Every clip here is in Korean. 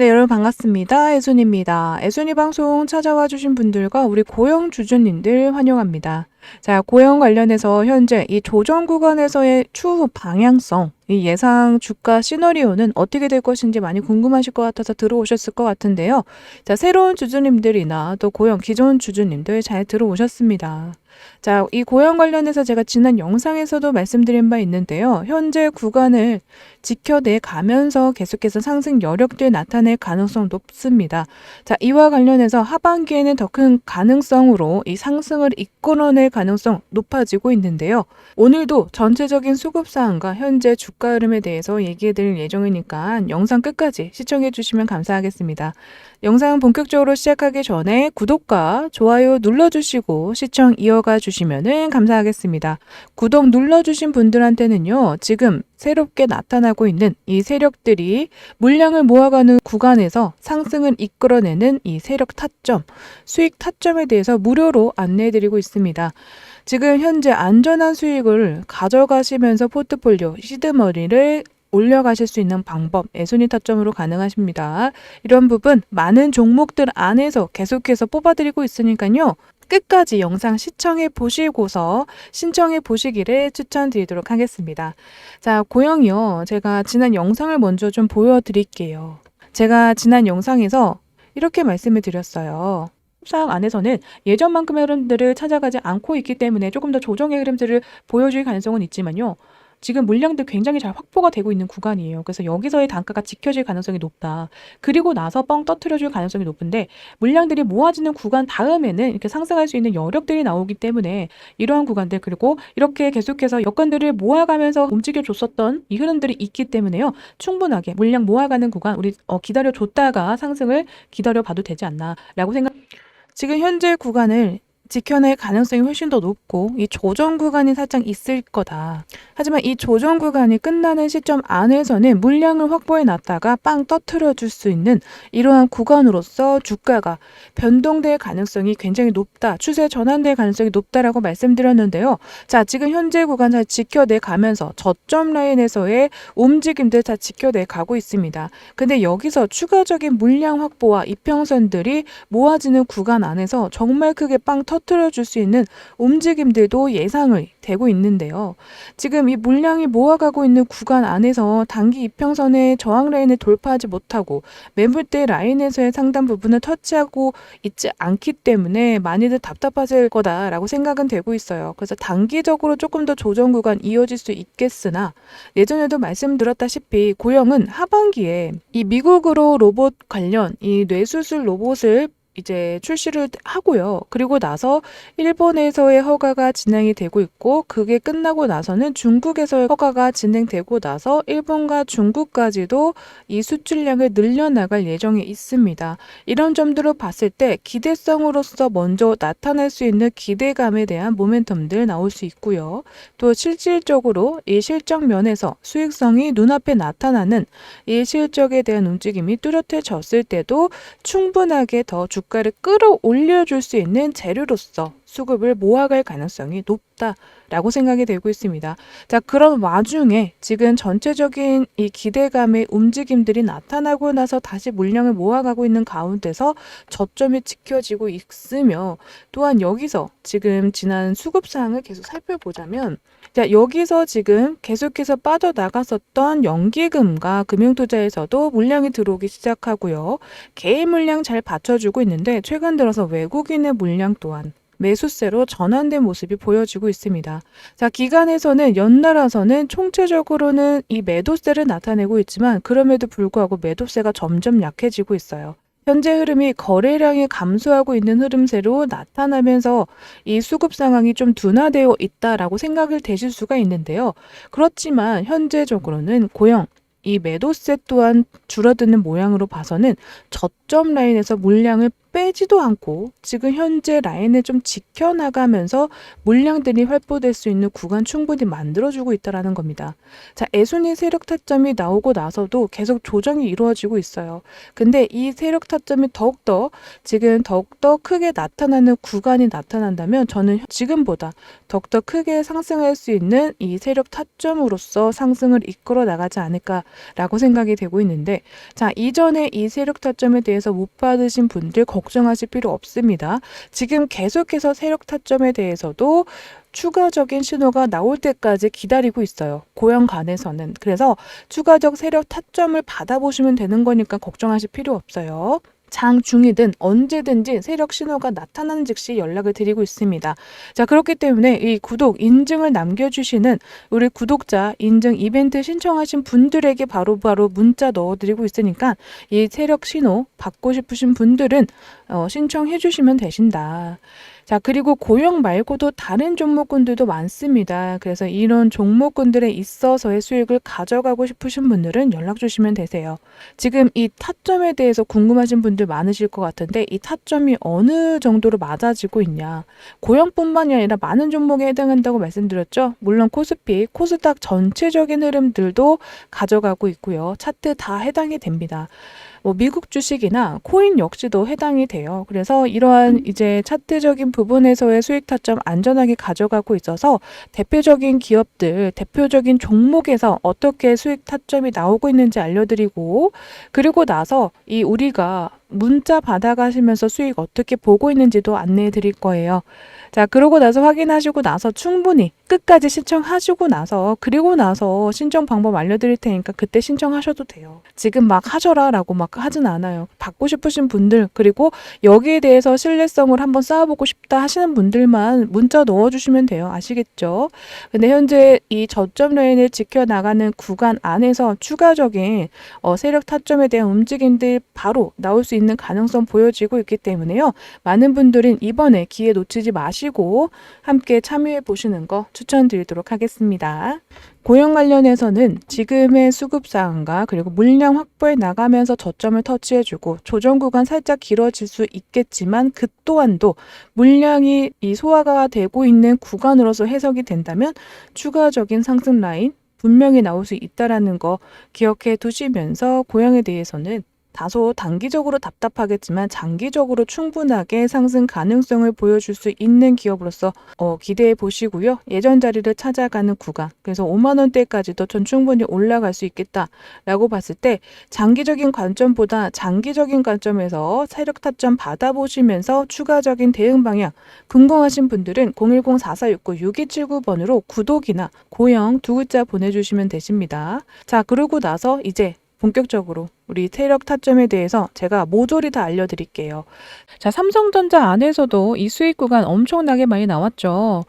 네, 여러분 반갑습니다. 애순입니다. 애순이 방송 찾아와 주신 분들과 우리 고영 주주님들 환영합니다. 자, 고영 관련해서 현재 이 조정 구간에서의 추후 방향성, 이 예상 주가 시너리오는 어떻게 될 것인지 많이 궁금하실 것 같아서 들어오셨을 것 같은데요. 자, 새로운 주주님들이나 또 고영 기존 주주님들 잘 들어오셨습니다. 자, 이 고영 관련해서 제가 지난 영상에서도 말씀드린 바 있는데요. 현재 구간을 지켜내 가면서 계속해서 상승 여력들 나타낼 가능성 높습니다. 자, 이와 관련해서 하반기에는 더 큰 가능성으로 이 상승을 이끌어낼 가능성 높아지고 있는데요. 오늘도 전체적인 수급 사항과 현재 주가 흐름에 대해서 얘기해 드릴 예정이니까 영상 끝까지 시청해 주시면 감사하겠습니다. 영상 본격적으로 시작하기 전에 구독과 좋아요 눌러 주시고 시청 이어가 주시면 감사하겠습니다. 구독 눌러주신 분들한테는요, 지금 새롭게 나타나고 있는 이 세력들이 물량을 모아가는 구간에서 상승을 이끌어내는 이 세력 타점, 수익 타점에 대해서 무료로 안내해드리고 있습니다. 지금 현재 안전한 수익을 가져가시면서 포트폴리오 시드머리를 올려가실 수 있는 방법, 애순이 타점으로 가능하십니다. 이런 부분 많은 종목들 안에서 계속해서 뽑아드리고 있으니까요. 끝까지 영상 시청해 보시고서 신청해 보시기를 추천드리도록 하겠습니다. 자, 고영이요. 제가 지난 영상을 먼저 좀 보여드릴게요. 제가 지난 영상에서 이렇게 말씀을 드렸어요. 사항 안에서는 예전만큼의 흐름들을 찾아가지 않고 있기 때문에 조금 더 조정의 흐름들을 보여줄 가능성은 있지만요. 지금 물량들 굉장히 잘 확보가 되고 있는 구간이에요. 그래서 여기서의 단가가 지켜질 가능성이 높다. 그리고 나서 뻥 터트려줄 가능성이 높은데 물량들이 모아지는 구간 다음에는 이렇게 상승할 수 있는 여력들이 나오기 때문에 이러한 구간들 그리고 이렇게 계속해서 여건들을 모아가면서 움직여줬었던 이 흐름들이 있기 때문에요. 충분하게 물량 모아가는 구간 우리 어, 기다려줬다가 상승을 기다려봐도 되지 않나라고 생각. 지금 현재 구간을 지켜낼 가능성이 훨씬 더 높고 이 조정 구간이 살짝 있을 거다. 하지만 이 조정 구간이 끝나는 시점 안에서는 물량을 확보해 놨다가 빵 터트려 줄 수 있는 이러한 구간으로서 주가가 변동될 가능성이 굉장히 높다. 추세 전환될 가능성이 높다라고 말씀드렸는데요. 자, 지금 현재 구간 잘 지켜내 가면서 저점 라인에서의 움직임들 다 지켜내 가고 있습니다. 근데 여기서 추가적인 물량 확보와 이평선들이 모아지는 구간 안에서 정말 크게 빵 터. 터트려 줄 수 있는 움직임들도 예상을 되고 있는데요. 지금 이 물량이 모아가고 있는 구간 안에서 단기 이평선의 저항 라인을 돌파하지 못하고 매물대 라인에서의 상단 부분을 터치하고 있지 않기 때문에 많이들 답답하실 거다라고 생각은 되고 있어요. 그래서 단기적으로 조금 더 조정 구간 이어질 수 있겠으나 예전에도 말씀드렸다시피 고영은 하반기에 이 미국으로 로봇 관련 이 뇌수술 로봇을 이제 출시를 하고요. 그리고 나서 일본에서의 허가가 진행이 되고 있고 그게 끝나고 나서는 중국에서의 허가가 진행되고 나서 일본과 중국까지도 이 수출량을 늘려나갈 예정에 있습니다. 이런 점들을 봤을 때 기대성으로서 먼저 나타날 수 있는 기대감에 대한 모멘텀들 나올 수 있고요. 또 실질적으로 이 실적 면에서 수익성이 눈앞에 나타나는 이 실적에 대한 움직임이 뚜렷해졌을 때도 충분하게 더 주. 주가를 끌어올려 줄 수 있는 재료로서 수급을 모아갈 가능성이 높다라고 생각이 되고 있습니다. 자, 그런 와중에 지금 전체적인 이 기대감의 움직임들이 나타나고 나서 다시 물량을 모아가고 있는 가운데서 저점이 지켜지고 있으며 또한 여기서 지금 지난 수급 사항을 계속 살펴보자면 자, 여기서 지금 계속해서 빠져나갔었던 연기금과 금융투자에서도 물량이 들어오기 시작하고요. 개인 물량 잘 받쳐주고 있는데 최근 들어서 외국인의 물량 또한 매수세로 전환된 모습이 보여지고 있습니다. 자, 기간에서는 연달아서는 총체적으로는 이 매도세를 나타내고 있지만 그럼에도 불구하고 매도세가 점점 약해지고 있어요. 현재 흐름이 거래량이 감소하고 있는 흐름세로 나타나면서 이 수급 상황이 좀 둔화되어 있다라고 생각을 되실 수가 있는데요. 그렇지만 현재적으로는 고용, 이 매도세 또한 줄어드는 모양으로 봐서는 저점 라인에서 물량을 빼지도 않고 지금 현재 라인을 좀 지켜나가면서 물량들이 활보될 수 있는 구간 충분히 만들어주고 있다라는 겁니다. 자, 애순이 세력 타점이 나오고 나서도 계속 조정이 이루어지고 있어요. 근데 이 세력 타점이 더욱더 지금 더욱더 크게 나타나는 구간이 나타난다면 저는 지금보다 더욱더 크게 상승할 수 있는 이 세력 타점으로서 상승을 이끌어 나가지 않을까라고 생각이 되고 있는데 자, 이전에 이 세력 타점에 대해서 못 받으신 분들 걱정하실 필요 없습니다. 지금 계속해서 세력 타점에 대해서도 추가적인 신호가 나올 때까지 기다리고 있어요. 고영간에서는. 그래서 추가적 세력 타점을 받아보시면 되는 거니까 걱정하실 필요 없어요. 장중이든 언제든지 세력 신호가 나타나는 즉시 연락을 드리고 있습니다. 자, 그렇기 때문에 이 구독, 인증을 남겨주시는 우리 구독자 인증 이벤트 신청하신 분들에게 바로바로 바로 문자 넣어드리고 있으니까 이 세력 신호 받고 싶으신 분들은 어, 신청해 주시면 되신다. 자, 그리고 고용 말고도 다른 종목군들도 많습니다. 그래서 이런 종목군들에 있어서의 수익을 가져가고 싶으신 분들은 연락 주시면 되세요. 지금 이 타점에 대해서 궁금하신 분들 많으실 것 같은데 이 타점이 어느 정도로 맞아지고 있냐. 고용뿐만이 아니라 많은 종목에 해당한다고 말씀드렸죠. 물론 코스피, 코스닥 전체적인 흐름들도 가져가고 있고요. 차트 다 해당이 됩니다. 뭐 미국 주식이나 코인 역시도 해당이 돼요. 그래서 이러한 이제 차트적인 부분에서의 수익 타점 안전하게 가져가고 있어서 대표적인 기업들, 대표적인 종목에서 어떻게 수익 타점이 나오고 있는지 알려드리고 그리고 나서 이 우리가 문자 받아가시면서 수익 어떻게 보고 있는지도 안내해 드릴 거예요. 자, 그러고 나서 확인하시고 나서 충분히 끝까지 신청하시고 나서 그리고 나서 신청 방법 알려드릴 테니까 그때 신청하셔도 돼요. 지금 막 하셔라라고 막 하진 않아요. 받고 싶으신 분들 그리고 여기에 대해서 신뢰성을 한번 쌓아보고 싶다 하시는 분들만 문자 넣어주시면 돼요. 아시겠죠? 근데 현재 이 저점 라인을 지켜 나가는 구간 안에서 추가적인 어, 세력 타점에 대한 움직임들 바로 나올 수 있는 가능성 보여지고 있기 때문에요. 많은 분들은 이번에 기회 놓치지 마시고 함께 참여해 보시는 거 추천드리도록 하겠습니다. 고용 관련해서는 지금의 수급 사항과 그리고 물량 확보해 나가면서 저점을 터치해주고 조정 구간 살짝 길어질 수 있겠지만 그 또한도 물량이 이 소화가 되고 있는 구간으로서 해석이 된다면 추가적인 상승 라인 분명히 나올 수 있다라는 거 기억해 두시면서 고용에 대해서는 다소 단기적으로 답답하겠지만 장기적으로 충분하게 상승 가능성을 보여줄 수 있는 기업으로서 어, 기대해 보시고요. 예전 자리를 찾아가는 구간, 그래서 5만 원대까지도 전 충분히 올라갈 수 있겠다라고 봤을 때 장기적인 관점보다 장기적인 관점에서 세력 타점 받아보시면서 추가적인 대응 방향 궁금하신 분들은 010-4469-6279번으로 구독이나 고영 두 글자 보내주시면 되십니다. 자, 그러고 나서 이제 본격적으로 우리 세력 타점에 대해서 제가 모조리 다 알려드릴게요. 자, 삼성전자 안에서도 이 수익 구간 엄청나게 많이 나왔죠.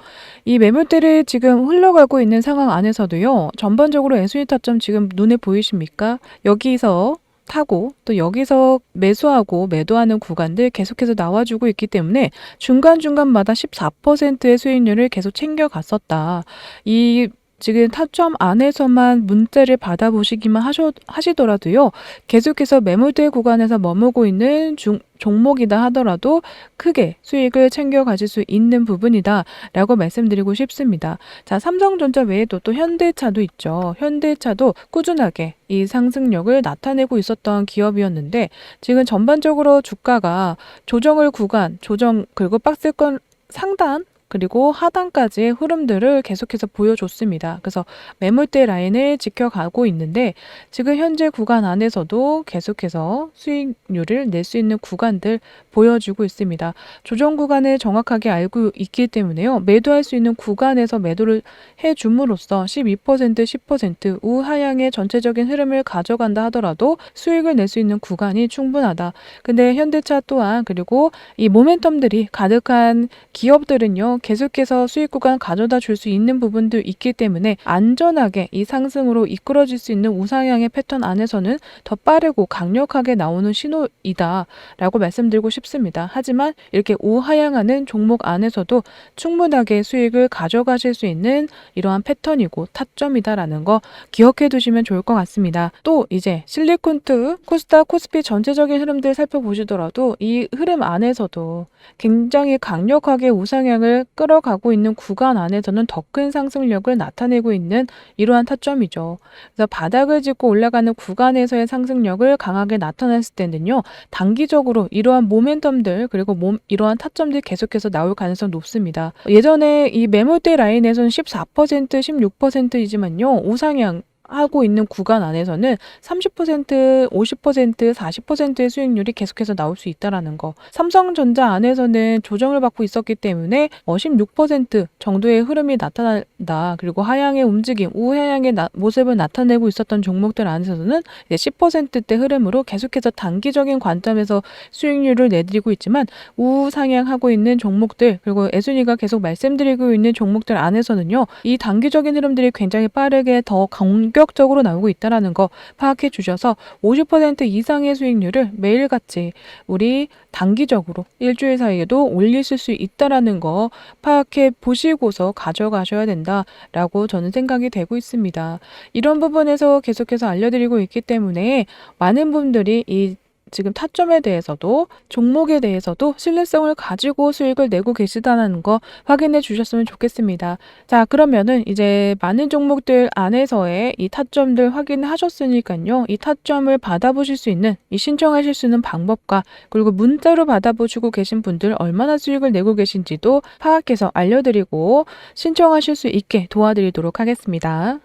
이 매물대를 지금 흘러가고 있는 상황 안에서도요, 전반적으로 애순이 타점 지금 눈에 보이십니까? 여기서 타고 또 여기서 매수하고 매도하는 구간들 계속해서 나와주고 있기 때문에 중간중간마다 14%의 수익률을 계속 챙겨갔었다. 이 지금 타점 안에서만 문자를 받아보시기만 하셔, 하시더라도요. 계속해서 매물대 구간에서 머무고 있는 중, 종목이다 하더라도 크게 수익을 챙겨 가질 수 있는 부분이다 라고 말씀드리고 싶습니다. 자, 삼성전자 외에도 또 현대차도 있죠. 현대차도 꾸준하게 이 상승력을 나타내고 있었던 기업이었는데 지금 전반적으로 주가가 조정을 구간, 조정 그리고 박스권 상단 그리고 하단까지의 흐름들을 계속해서 보여줬습니다. 그래서 매물대 라인을 지켜가고 있는데 지금 현재 구간 안에서도 계속해서 수익률을 낼 수 있는 구간들 보여주고 있습니다. 조정 구간을 정확하게 알고 있기 때문에요. 매도할 수 있는 구간에서 매도를 해줌으로써 12% 10% 우하향의 전체적인 흐름을 가져간다 하더라도 수익을 낼 수 있는 구간이 충분하다. 근데 현대차 또한 그리고 이 모멘텀들이 가득한 기업들은요. 계속해서 수익 구간 가져다 줄 수 있는 부분도 있기 때문에 안전하게 이 상승으로 이끌어질 수 있는 우상향의 패턴 안에서는 더 빠르고 강력하게 나오는 신호이다라고 말씀드리고 싶습니다. 하지만 이렇게 우하향하는 종목 안에서도 충분하게 수익을 가져가실 수 있는 이러한 패턴이고 타점이다라는 거 기억해 두시면 좋을 것 같습니다. 또 이제 실리콘트, 코스닥, 코스피 전체적인 흐름들 살펴보시더라도 이 흐름 안에서도 굉장히 강력하게 우상향을 끌어가고 있는 구간 안에서는 더 큰 상승력을 나타내고 있는 이러한 타점이죠. 그래서 바닥을 짚고 올라가는 구간에서의 상승력을 강하게 나타냈을 때는요, 단기적으로 이러한 모멘텀들 그리고 몸, 이러한 타점들이 계속해서 나올 가능성 높습니다. 예전에 이 매물대 라인에서는 14%, 16%이지만요, 우상향 하고 있는 구간 안에서는 30%, 50%, 40%의 수익률이 계속해서 나올 수 있다라는 거. 삼성전자 안에서는 조정을 받고 있었기 때문에 어, 16% 정도의 흐름이 나타난다. 그리고 하향의 움직임, 우하향의 나, 모습을 나타내고 있었던 종목들 안에서는 이제 10%대 흐름으로 계속해서 단기적인 관점에서 수익률을 내드리고 있지만 우상향하고 있는 종목들 그리고 애순이가 계속 말씀드리고 있는 종목들 안에서는요. 이 단기적인 흐름들이 굉장히 빠르게 더 공격 본격적으로 나오고 있다라는 거 파악해 주셔서 50% 이상의 수익률을 매일같이 우리 단기적으로 일주일 사이에도 올리실 수 있다라는 거 파악해 보시고서 가져가셔야 된다라고 저는 생각이 되고 있습니다. 이런 부분에서 계속해서 알려드리고 있기 때문에 많은 분들이 이 지금 타점에 대해서도 종목에 대해서도 신뢰성을 가지고 수익을 내고 계시다는 거 확인해 주셨으면 좋겠습니다. 자, 그러면은 이제 많은 종목들 안에서의 이 타점들 확인하셨으니까요. 이 타점을 받아보실 수 있는 이 신청하실 수 있는 방법과 그리고 문자로 받아보시고 계신 분들 얼마나 수익을 내고 계신지도 파악해서 알려드리고 신청하실 수 있게 도와드리도록 하겠습니다.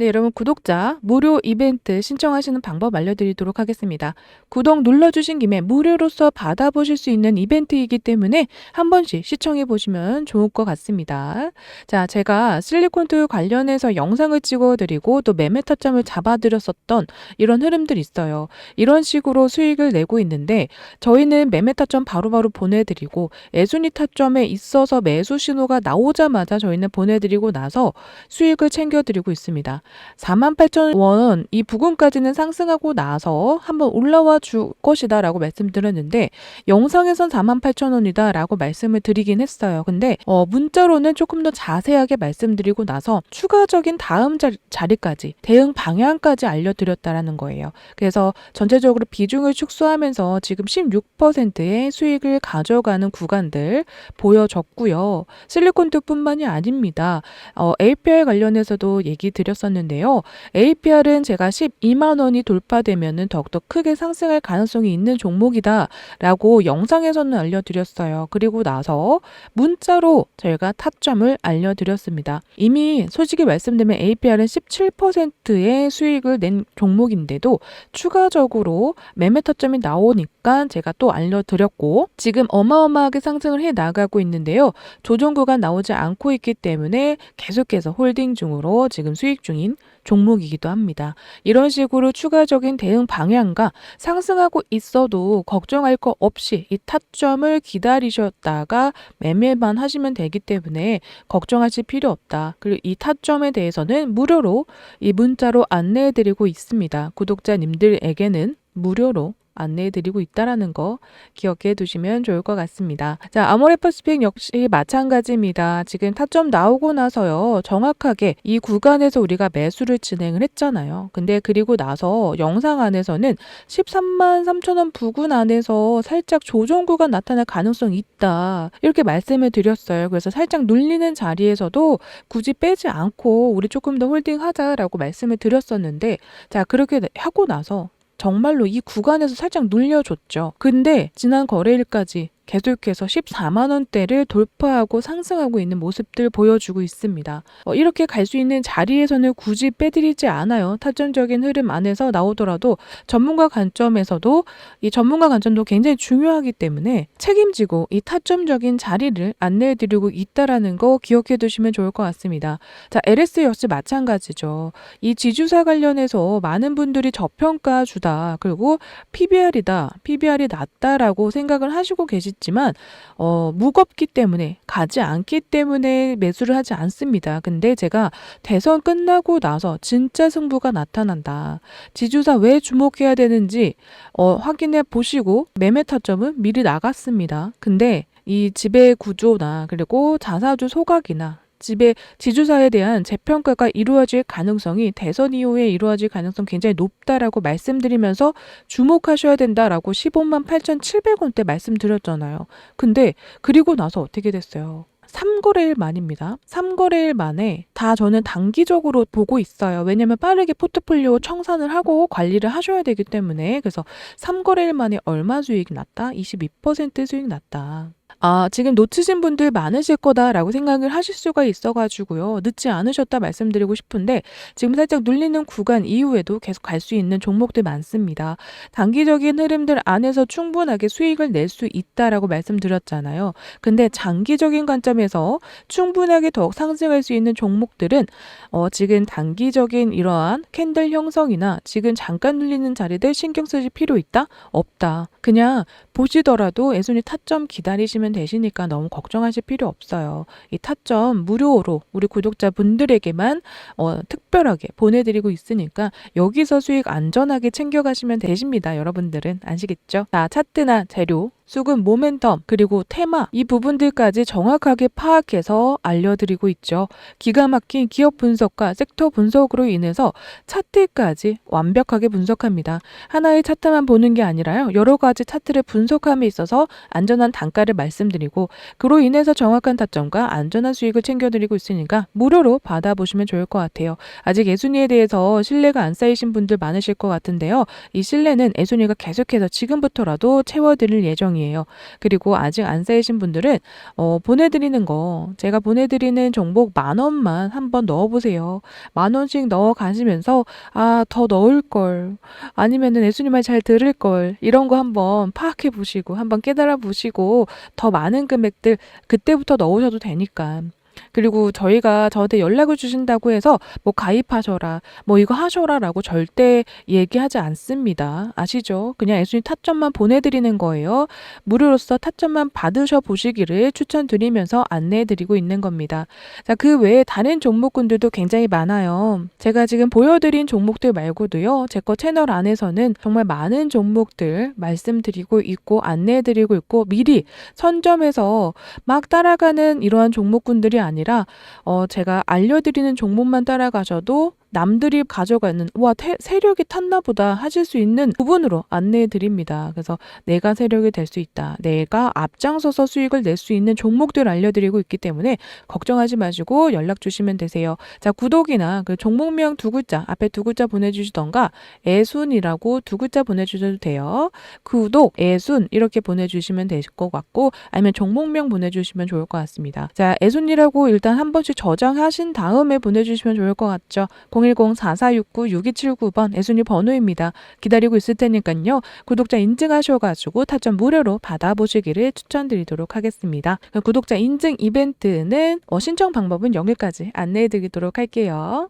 네, 여러분 구독자 무료 이벤트 신청하시는 방법 알려드리도록 하겠습니다. 구독 눌러주신 김에 무료로서 받아보실 수 있는 이벤트이기 때문에 한 번씩 시청해 보시면 좋을 것 같습니다. 자, 제가 실리콘투 관련해서 영상을 찍어드리고 또 매매 타점을 잡아드렸었던 이런 흐름들이 있어요. 이런 식으로 수익을 내고 있는데 저희는 매매 타점 바로바로 보내드리고 애순이 타점에 있어서 매수 신호가 나오자마자 저희는 보내드리고 나서 수익을 챙겨드리고 있습니다. 48,000원 이 부근까지는 상승하고 나서 한번 올라와 줄 것이다 라고 말씀드렸는데 영상에선 48,000원이다 라고 말씀을 드리긴 했어요. 근데 어, 문자로는 조금 더 자세하게 말씀드리고 나서 추가적인 다음 자, 자리까지 대응 방향까지 알려드렸다라는 거예요. 그래서 전체적으로 비중을 축소하면서 지금 16%의 수익을 가져가는 구간들 보여졌고요. 실리콘투뿐만이 아닙니다. 어, APR 관련해서도 얘기 드렸었는데 있는데요. APR은 제가 12만 원이 돌파되면은 더욱더 크게 상승할 가능성이 있는 종목이다라고 영상에서는 알려드렸어요. 그리고 나서 문자로 저희가 타점을 알려드렸습니다. 이미 솔직히 말씀드리면 APR은 17%의 수익을 낸 종목인데도 추가적으로 매매 타점이 나오니까 제가 또 알려드렸고 지금 어마어마하게 상승을 해 나가고 있는데요. 조정 구간 나오지 않고 있기 때문에 계속해서 홀딩 중으로 지금 수익 중인 종목이기도 합니다. 이런 식으로 추가적인 대응 방향과 상승하고 있어도 걱정할 거 없이 이 타점을 기다리셨다가 매매만 하시면 되기 때문에 걱정하실 필요 없다. 그리고 이 타점에 대해서는 무료로 이 문자로 안내해 드리고 있습니다. 구독자님들에게는 무료로 안내해 드리고 있다라는 거 기억해 두시면 좋을 것 같습니다. 자, 아모레퍼 스픽 역시 마찬가지입니다. 지금 타점 나오고 나서요. 정확하게 이 구간에서 우리가 매수를 진행을 했잖아요. 근데 그리고 나서 영상 안에서는 13만 3천 원 부근 안에서 살짝 조정 구간 나타날 가능성이 있다. 이렇게 말씀을 드렸어요. 그래서 살짝 눌리는 자리에서도 굳이 빼지 않고 우리 조금 더 홀딩하자라고 말씀을 드렸었는데 자, 그렇게 하고 나서 정말로 이 구간에서 살짝 눌려줬죠. 근데 지난 거래일까지 계속해서 14만 원대를 돌파하고 상승하고 있는 모습들 보여주고 있습니다. 어, 이렇게 갈 수 있는 자리에서는 굳이 빼드리지 않아요. 타점적인 흐름 안에서 나오더라도 전문가 관점에서도 이 전문가 관점도 굉장히 중요하기 때문에 책임지고 이 타점적인 자리를 안내해드리고 있다라는 거 기억해 두시면 좋을 것 같습니다. 자, LS 역시 마찬가지죠. 이 지주사 관련해서 많은 분들이 저평가 주다 그리고 PBR이다, PBR이 낮다라고 생각을 하시고 계시 있지만 어, 무겁기 때문에 가지 않기 때문에 매수를 하지 않습니다. 근데 제가 대선 끝나고 나서 진짜 승부가 나타난다. 지주사 왜 주목해야 되는지 어, 확인해 보시고 매매 타점은 미리 나갔습니다. 근데 이 지배 구조나 그리고 자사주 소각이나 집의 지주사에 대한 재평가가 이루어질 가능성이 대선 이후에 이루어질 가능성 굉장히 높다라고 말씀드리면서 주목하셔야 된다라고 15만 8,700원대 말씀드렸잖아요. 근데 그리고 나서 어떻게 됐어요? 3거래일 만입니다. 3거래일 만에 다 저는 단기적으로 보고 있어요. 왜냐면 빠르게 포트폴리오 청산을 하고 관리를 하셔야 되기 때문에 그래서 3거래일 만에 얼마 수익 났다? 22% 수익 났다. 아, 지금 놓치신 분들 많으실 거다라고 생각을 하실 수가 있어가지고요. 늦지 않으셨다 말씀드리고 싶은데 지금 살짝 눌리는 구간 이후에도 계속 갈 수 있는 종목들 많습니다. 단기적인 흐름들 안에서 충분하게 수익을 낼 수 있다라고 말씀드렸잖아요. 근데 장기적인 관점에서 충분하게 더욱 상승할 수 있는 종목들은 어, 지금 단기적인 이러한 캔들 형성이나 지금 잠깐 눌리는 자리들 신경 쓰실 필요 있다? 없다. 그냥 보시더라도 애순이 타점 기다리시면 되시니까 너무 걱정하실 필요 없어요. 이 타점 무료로 우리 구독자분들에게만 어, 특별하게 보내드리고 있으니까 여기서 수익 안전하게 챙겨가시면 되십니다. 여러분들은 아시겠죠? 자, 차트나 재료, 수급 모멘텀, 그리고 테마 이 부분들까지 정확하게 파악해서 알려드리고 있죠. 기가 막힌 기업 분석과 섹터 분석으로 인해서 차트까지 완벽하게 분석합니다. 하나의 차트만 보는 게 아니라요. 여러 가지 차트를 분석함에 있어서 안전한 단가를 말씀드리고 그로 인해서 정확한 타점과 안전한 수익을 챙겨드리고 있으니까 무료로 받아보시면 좋을 것 같아요. 아직 애순이에 대해서 신뢰가 안 쌓이신 분들 많으실 것 같은데요. 이 신뢰는 애순이가 계속해서 지금부터라도 채워드릴 예정이에요. 그리고 아직 안 쌓이신 분들은 어, 보내드리는 거 제가 보내드리는 종목 만 원만 한번 넣어보세요. 만 원씩 넣어 가시면서 아 더 넣을 걸 아니면은 예수님 말 잘 들을 걸 이런 거 한번 파악해 보시고 한번 깨달아 보시고 더 많은 금액들 그때부터 넣으셔도 되니까. 그리고 저희가 저한테 연락을 주신다고 해서 뭐 가입하셔라, 뭐 이거 하셔라라고 절대 얘기하지 않습니다. 아시죠? 그냥 예수님 타점만 보내드리는 거예요. 무료로서 타점만 받으셔 보시기를 추천드리면서 안내해드리고 있는 겁니다. 자, 그 외에 다른 종목군들도 굉장히 많아요. 제가 지금 보여드린 종목들 말고도요, 제 거 채널 안에서는 정말 많은 종목들 말씀드리고 있고 안내해드리고 있고 미리 선점해서 막 따라가는 이러한 종목군들이 아니 라 어, 제가 알려드리는 종목만 따라가셔도 남들이 가져가는 와 태, 세력이 탔나 보다 하실 수 있는 부분으로 안내해 드립니다. 그래서 내가 세력이 될 수 있다. 내가 앞장서서 수익을 낼 수 있는 종목들 알려드리고 있기 때문에 걱정하지 마시고 연락 주시면 되세요. 자 구독이나 그 종목명 두 글자 앞에 두 글자 보내주시던가 애순이라고 두 글자 보내주셔도 돼요. 구독 애순 이렇게 보내주시면 될 것 같고 아니면 종목명 보내주시면 좋을 것 같습니다. 자 애순이라고 일단 한 번씩 저장하신 다음에 보내주시면 좋을 것 같죠. 010-4469-6279번 애순이 번호입니다. 기다리고 있을 테니까요. 구독자 인증하셔가지고 타점 무료로 받아보시기를 추천드리도록 하겠습니다. 구독자 인증 이벤트는 어, 신청 방법은 여기까지 안내해드리도록 할게요.